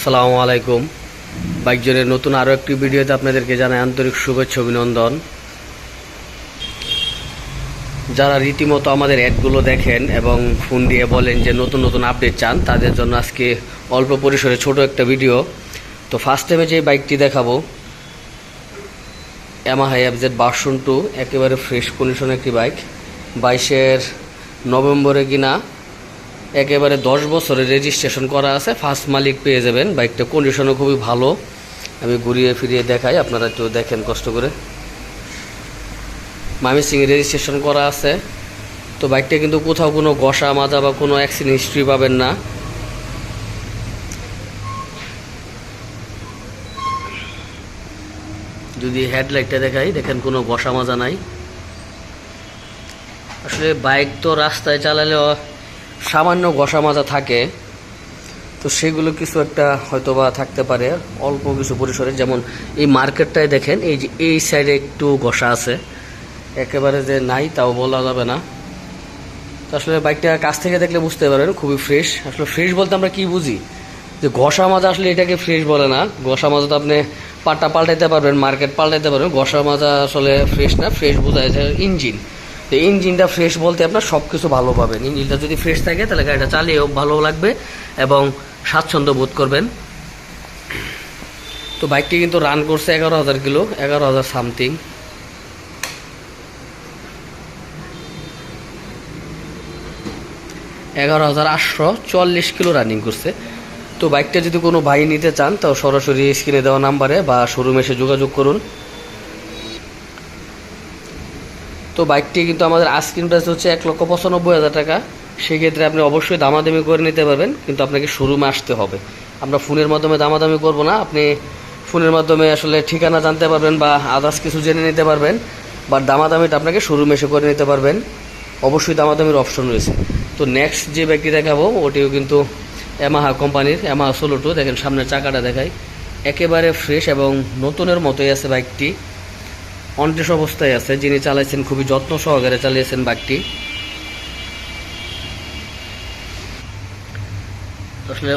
আসসালামু আলাইকুম। বাইকজনের নতুন আরও একটি ভিডিওতে আপনাদেরকে জানাই আন্তরিক শুভেচ্ছা, অভিনন্দন। যারা রীতিমতো আমাদের অ্যাডগুলো দেখেন এবং ফোন দিয়ে বলেন যে নতুন নতুন আপডেট চান, তাদের জন্য আজকে অল্প পরিসরে ছোট একটা ভিডিও। তো ফার্স্ট টাইমে যে বাইকটি দেখাবো ইয়ামাহা এফজেড ভার্সন টু একেবারে ফ্রেশ কন্ডিশন একটি বাইক। বাইশের নভেম্বরে কিনা একেবারে দশ বছরের রেজিস্ট্রেশন করা আছে। ফার্স্ট মালিক পেয়ে যাবেন। বাইকটা কন্ডিশনও খুবই ভালো। আমি ঘুরিয়ে ফিরিয়ে দেখাই, আপনারা একটু দেখেন কষ্ট করে। মামি সিং রেজিস্ট্রেশন করা আছে। তো বাইকটা কিন্তু কোথাও কোনো ঘষা, মাজা বা কোনো অ্যাক্সিডেন্ট হিস্ট্রি পাবেন না। যদি হেডলাইটটা দেখাই, দেখেন কোনো ঘষা, মাজা নাই। আসলে বাইক তো রাস্তায় চালালেও সামান্য ঘষা মাজা থাকে, তো সেগুলো কিছু একটা হয়তো বা থাকতে পারে, অল্প কিছু পরিসরে। যেমন এই মার্কেটটায় দেখেন, এই যে এই সাইডে একটু ঘষা আছে। একেবারে যে নাই, তাও বলা যাবে না। তো আসলে বাইকটা কাছ থেকে দেখলে বুঝতে পারবেন খুবই ফ্রেশ আসলে ফ্রেশ বলতে আমরা কি বুঝি? যে ঘষা মাজা আসলে এটাকে ফ্রেশ বলে না। ঘষা মাজা তো আপনি পাটা পাল্টাইতে পারবেন, মার্কেট পাল্টাইতে পারবেন। ঘষা মাজা আসলে ফ্রেশ না ফ্রেশ বোঝায় ইঞ্জিন তো ইঞ্জিনটা ফ্রেশ বলতে আপনার সব কিছু ভালো পাবেন। ইঞ্জিনটা যদি ফ্রেশ থাকে, তাহলে গাড়িটা চালিয়েও ভালো লাগবে এবং স্বাচ্ছন্দ্য বোধ করবেন। তো বাইকটি কিন্তু রান করছে এগারো হাজার কিলো, এগারো হাজার সামথিং এগারো হাজার আটশো চল্লিশ কিলো রানিং করছে। তো বাইকটা যদি কোনো ভাই নিতে চান তো সরাসরি স্ক্রিনে দেওয়া নাম্বারে বা শোরুমে এসে যোগাযোগ করুন। তো বাইকটি কিন্তু আমাদের আস্কিন প্রাইস হচ্ছে এক লক্ষ পঁচানব্বই হাজার টাকা। সেক্ষেত্রে আপনি অবশ্যই দামাদামি করে নিতে পারবেন, কিন্তু আপনাকে শোরুমে আসতে হবে। আমরা ফোনের মাধ্যমে দামাদামি করব না, আপনি ফোনের মাধ্যমে আসলে ঠিকানা জানতে পারবেন বা আদার্স কিছু জেনে নিতে পারবেন বা দামাদামিটা আপনাকে শোরুমে এসে করে নিতে পারবেন। অবশ্যই দামাদামির অপশন রয়েছে। তো নেক্সট যে বাইকটি দেখাবো, ওটিও কিন্তু ইয়ামাহা কোম্পানির ইয়ামাহা সোলো টু দেখেন সামনের চাকাটা দেখাই। একেবারে ফ্রেশ এবং নতুনের মতোই আছে বাইকটি। অনটেস অবস্থায় আছে, যিনি চালাইছেন খুবই যত্ন সহকারে চালিয়েছেন বাইকটি আসলে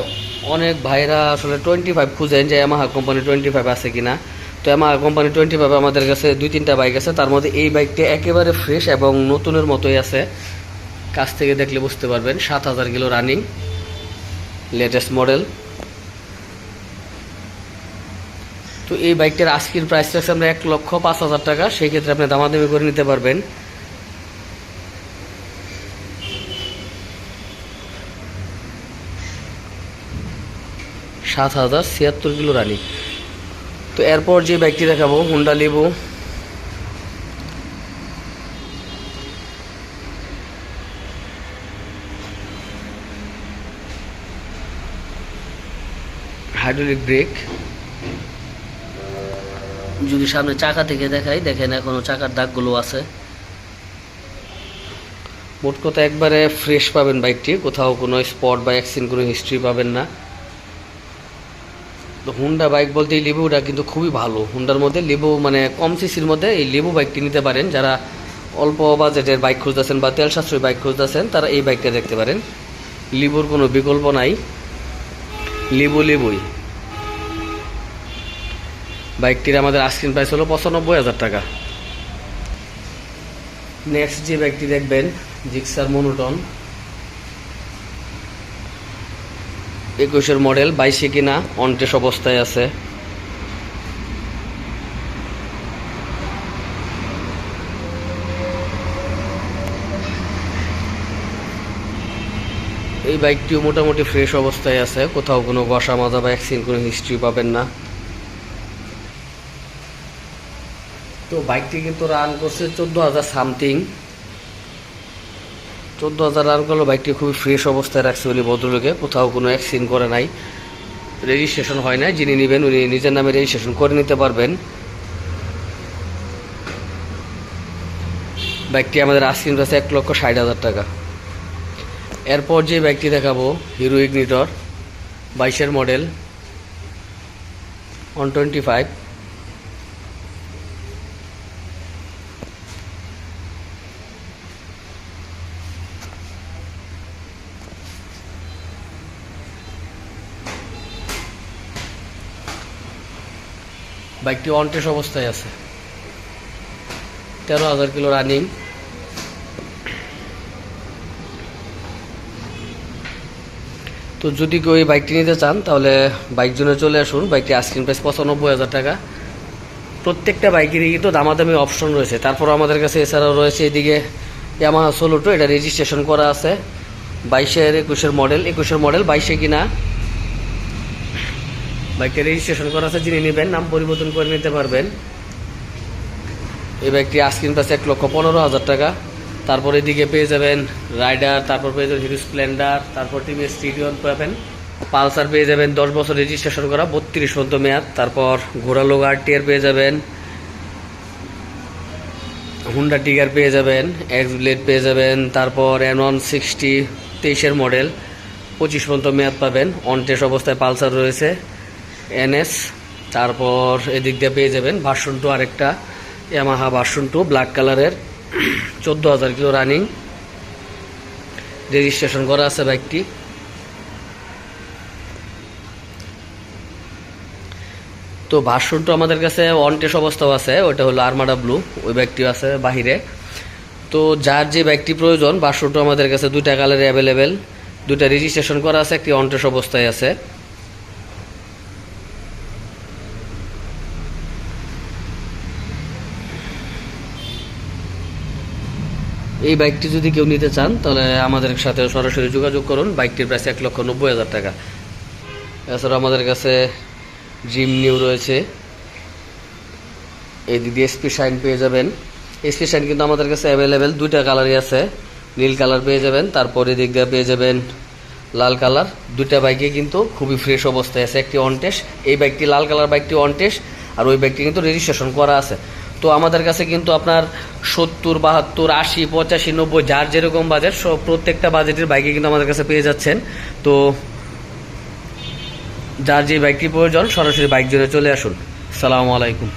অনেক ভাইরা আসলে টোয়েন্টি ফাইভ খুঁজেন যে ইয়ামাহা কোম্পানি টোয়েন্টি ফাইভ আছে কিনা। তো ইয়ামাহা কোম্পানি টোয়েন্টি ফাইভ আমাদের কাছে দুই, তিনটা বাইক আছে, তার মধ্যে এই বাইকটি একেবারে ফ্রেশ এবং নতুনের মতোই আছে। কাছ থেকে দেখলে বুঝতে পারবেন, সাত হাজার কিলো রানিং লেটেস্ট মডেল তো এই বাইকটার আজকের প্রাইস রাখছে আমরা এক লক্ষ পাঁচ হাজার টাকা। সেই ক্ষেত্রে আপনি দামাদামি করে নিতে পারবেন। সাত হাজার ছিয়াত্তর কিলো রানি। তো এরপর যে বাইকটি দেখাবো হুন্ডা লিবু হাইড্রোলিক ব্রেক যদি সামনে চাকা থেকে দেখাই, দেখেন এখনও চাকার দাগগুলো আছে। মোট কথা একবারে ফ্রেশ পাবেন বাইকটি, কোথাও কোনো স্পট বা অ্যাক্সিডেন্ট কোনো হিস্ট্রি পাবেন না। তো হুন্ডা বাইক বলতে এই লেবুটা কিন্তু খুবই ভালো। হুন্ডার মধ্যে লেবু মানে কম সিসির মধ্যে এই লেবু বাইকটি নিতে পারেন। যারা অল্প বাজেটের বাইক খুঁজতেছেন বা তেল সাশ্রয়ী বাইক খুঁজতেছেন, তারা এই বাইকটা দেখতে পারেন। লিবুর কোনো বিকল্প নাই। লিবু লিবুই বাইকটির আমাদের আস্কিন প্রাইস হলো পঁচানব্বই হাজার টাকা। নেক্সট যে বাইকটি দেখবেন জিক্সার মনোটন একুশের মডেল বাইশে কিনা অনটেস অবস্থায় আছে। এই বাইকটিও মোটামুটি ফ্রেশ অবস্থায় আছে, কোথাও কোনো ঘষা মাজা বা অ্যাক্সিডেন্ট কোনো হিস্ট্রি পাবেন না। তো বাইকটি কিন্তু রান করছে চোদ্দ হাজার সামথিং চোদ্দ হাজার রান করল বাইকটি খুবই ফ্রেশ অবস্থায় রাখছে উনি ভদ্রলোকে। কোথাও কোনো অ্যাক্সিডেন্ট করে নাই। রেজিস্ট্রেশন হয় নাই। যিনি নেবেন উনি নিজের নামে রেজিস্ট্রেশন করে নিতে পারবেন। বাইকটি আমাদের আস্কিন কাছে এক লক্ষ ষাট হাজার টাকা। এরপর যে বাইকটি দেখাবো হিরো ইগনিটর বাইশের মডেল ওয়ান টোয়েন্টি ফাইভ বাইকটি অনটেস অবস্থায় আছে। তেরো হাজার কিলো রানিং। তো যদি কেউ এই বাইকটি নিতে চান, তাহলে বাইক জন্য চলে আসুন। বাইকটি আইসক্রিম প্রাইস পঁচানব্বই হাজার টাকা। প্রত্যেকটা বাইকেরই কিন্তু দামাদামি অপশন রয়েছে। তারপর আমাদের কাছে এছাড়াও রয়েছে এদিকে ইয়ামাহা সোলোটো এটা রেজিস্ট্রেশন করা আছে। বাইশের একুশের মডেল একুশের মডেল বাইশে কিনা। বাইকটা রেজিস্ট্রেশন করা আছে, যিনি নেবেন, নাম পরিবর্তন করে নিতে পারবেন। এই বাইকটি আস্কিন প্রাইস এক লক্ষ পনেরো হাজার টাকা। তারপর এদিকে পেয়ে যাবেন রাইডার তারপর পেয়ে যাবেন হিরো স্প্লেন্ডার তারপর টিমের স্টিডিয়ন পাবেন। পালসার পেয়ে যাবেন দশ বছর রেজিস্ট্রেশন করা, বত্রিশ পর্যন্ত মেয়াদ। তারপর ঘোরালো আরটিআর পেয়ে যাবেন। হুন্ডা টিগার পেয়ে যাবেন এক্স ব্লেড পেয়ে যাবেন, তারপর এন ওয়ান সিক্সটি তেইশের মডেল পঁচিশ পর্যন্ত মেয়াদ পাবেন। অনটেস অবস্থায় পালসার রয়েছে। এনএস, তারপর এদিক দিয়ে পেয়ে যাবেন ভার্সন টু আরেকটা ইয়ামাহা ভার্সন টু ব্ল্যাক কালারের চোদ্দ হাজার কিলো রানিং রেজিস্ট্রেশন করা আছে বাইকটি তো ভার্সন টু আমাদের কাছে ওয়ান টেস অবস্থাও আছে ওটা হলো আরমাডা ব্লু ওই ব্যাগটিও আছে বাহিরে। তো যার যে ব্যাগটি প্রয়োজন ভার্সন টু আমাদের কাছে দুইটা কালারে অ্যাভেলেবেল দুইটা রেজিস্ট্রেশন করা আছে, একটি অন টেস অবস্থায় আছে। এই বাইকটি যদি কেউ নিতে চান, তাহলে আমাদের সাথে সরাসরি যোগাযোগ করুন। বাইকটির প্রাইস এক লক্ষ নব্বই হাজার টাকা। এছাড়া আমাদের কাছে জিম নিউ রয়েছে। এই দিদি এসপি শাইন পেয়ে যাবেন। এসপি শাইন কিন্তু আমাদের কাছে অ্যাভেলেবেল দুইটা কালারই আছে। নীল কালার পেয়ে যাবেন, তারপরে এদিক দিয়ে পেয়ে যাবেন লাল কালার দুইটা বাইকে কিন্তু খুবই ফ্রেশ অবস্থায় আছে। একটি অনটেস এই বাইকটি লাল কালার বাইকটি অনটেস আর ওই বাইকটি কিন্তু রেজিস্ট্রেশন করা আছে। তো আমাদের কাছে কিন্তু আপনার সত্তর, বাহাত্তর, আশি, পঁচাশি, নব্বই, যার যেরকম বাজেট সব প্রত্যেকটা বাজেটের বাইকে কিন্তু আমাদের কাছে পেয়ে যাচ্ছেন। তো যার যে বাইকটি প্রয়োজন, সরাসরি বাইক জুড়ে চলে আসুন। সালামু আলাইকুম।